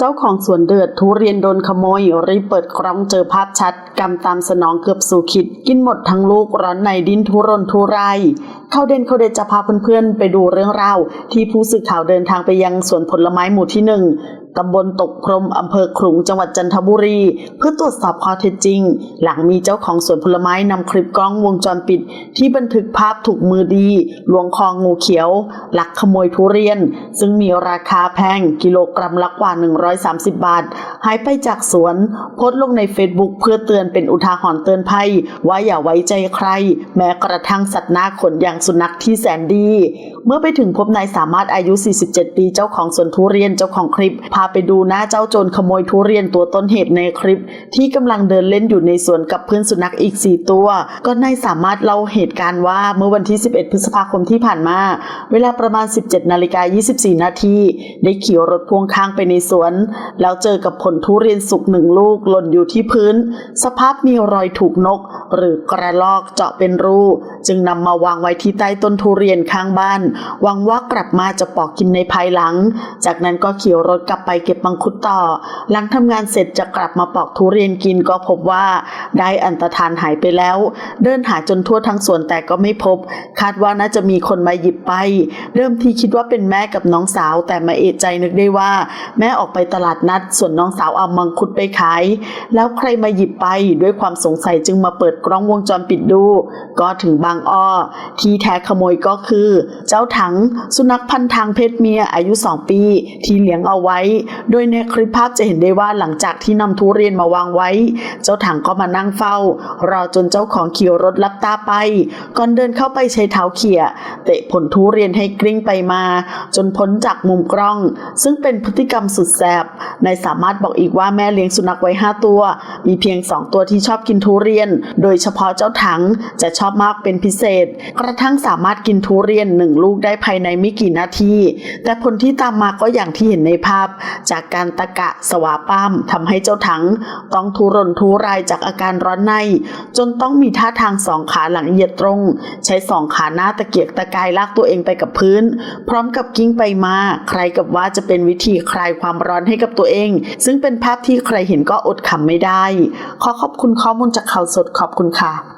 เจ้าของสวนเดือดทุเรียนโดนขโมยรีเปิดกล้องเจอภาพชัดกำตามสนองเกือบสู่ขิด กินหมดทั้งลูกร้อนในดินทุรนทุรายเข้าเด่นเข้าเด่นจะพาเพื่อนๆ ไปดูเรื่องราวที่ผู้สื่อข่าวเดินทางไปยังสวนผลไม้หมู่ที่หนึ่ง ตำบลตกพรมอำเภอขลุงจังหวัดจันทบุรี เพื่อตรวจสอบข้อเท็จจริง หลังมีเจ้าของสวนผลไม้นำคลิปกล้องวงจรปิด ที่บันทึกภาพถูกมือดีลวงคองงูเขียว ลักขโมยทุเรียน ซึ่งมีราคาแพงกิโลกรัมละกว่า 130 บาท หายไปจากสวน โพสต์ลงในเฟซบุ๊กเพื่อเตือนเป็นอุทาหรณ์เตือนภัย ว่าอย่าไว้ใจใคร แม้กระทั่งสัตว์หน้าขนอย่างสุนัขที่แสนดี เมื่อไปถึงพบนายสามารถอายุ 47 ปีเจ้าของสวนทุเรียนเจ้าของคลิปาไปดูหน้าเจ้าโจรขโมยทุเรียนตัวต้นเหตุในคลิป ที่กำลังเดินเล่นอยู่ในสวนกับเพื่อนสุนัขอีก 4 ตัว ก็นายสามารถเล่าเหตุการณ์ว่าเมื่อวันที่ 11 พฤษภาคมที่ผ่านมา เวลาประมาณ 17นาฬิกา24 นาทีได้ขี่รถพ่วงข้างไปในสวน แล้วเจอกับผลทุเรียนสุกหนึ่งลูกหล่นอยู่ที่พื้น สภาพมีรอยถูกนก หรือกระรอกเจาะเป็นรูจึงนำมาวางไว้ที่ใต้ต้นทุเรียนข้างบ้านหวังว่ากลับมาจะปอกกินในภายหลัง จากนั้นก็ขี่รถกลับไปเก็บมังคุดต่อ หลังทำงานเสร็จจะกลับมาปอกทุเรียนกินก็พบว่า ได้อันตรธานหายไปแล้ว เดินหาจนทั่วทั้งสวนแต่ก็ไม่พบ คาดว่าน่าจะมีคนมาหยิบไป เริ่มที่คิดว่าเป็นแม่กับน้องสาวแต่มาเอะใจนึกได้ว่า แม่ออกไปตลาดนัด ส่วนน้องสาวเอามังคุดไปขาย แล้วใครมาหยิบไปด้วยความสงสัยจึงมาเปิดกล้องวงจรปิดดู ก็ถึงบางอ้อ ที่แท้ขโมยก็คือ เจ้าถังสุนัขพันธ์ทางเพศเมียอายุ2ปี ที่เลี้ยงเอาไว้โดยในคลิปภาพจะเห็นได้ว่าหลังจากที่นำทุเรียนมาวางไว้ เจ้าถังก็มานั่งเฝ้า รอจนเจ้าของขี่รถลับตาไป ก่อนเดินเข้าไปใช้เท้าเขี่ยเตะผลทุเรียนให้กลิ้งไปมา จนพ้นจากมุมกล้อง ซึ่งเป็นพฤติกรรมสุดแสบนายสามารถบอกอีกว่าแม่เลี้ยงสุนัขไว้ 5 ตัว มีเพียง 2 ตัวที่ชอบกินทุเรียน โดยเฉพาะเจ้าถังจะชอบมากเป็นพิเศษ กระทั่งสามารถกินทุเรียนหนึ่งลูกได้ภายในไม่กี่นาที แต่ผลที่ตามมาก็อย่างที่เห็นในภาพจากการตะกะสวาป้ามทำให้เจ้าถังต้องทุรนทุรายจากอาการร้อนใน จนต้องมีท่าทางสองขาหลังเหยียดตรง ใช้สองขาหน้าตะเกียกตะกายลากตัวเองไปกับพื้น พร้อมกับกิ้งไปมา ใครกับว่าจะเป็นวิธีคลายความร้อนให้กับตัวเอง ซึ่งเป็นภาพที่ใครเห็นก็อดขำไม่ได้ ขอขอบคุณข้อมูลจากข่าวสดขอบคุณค่ะ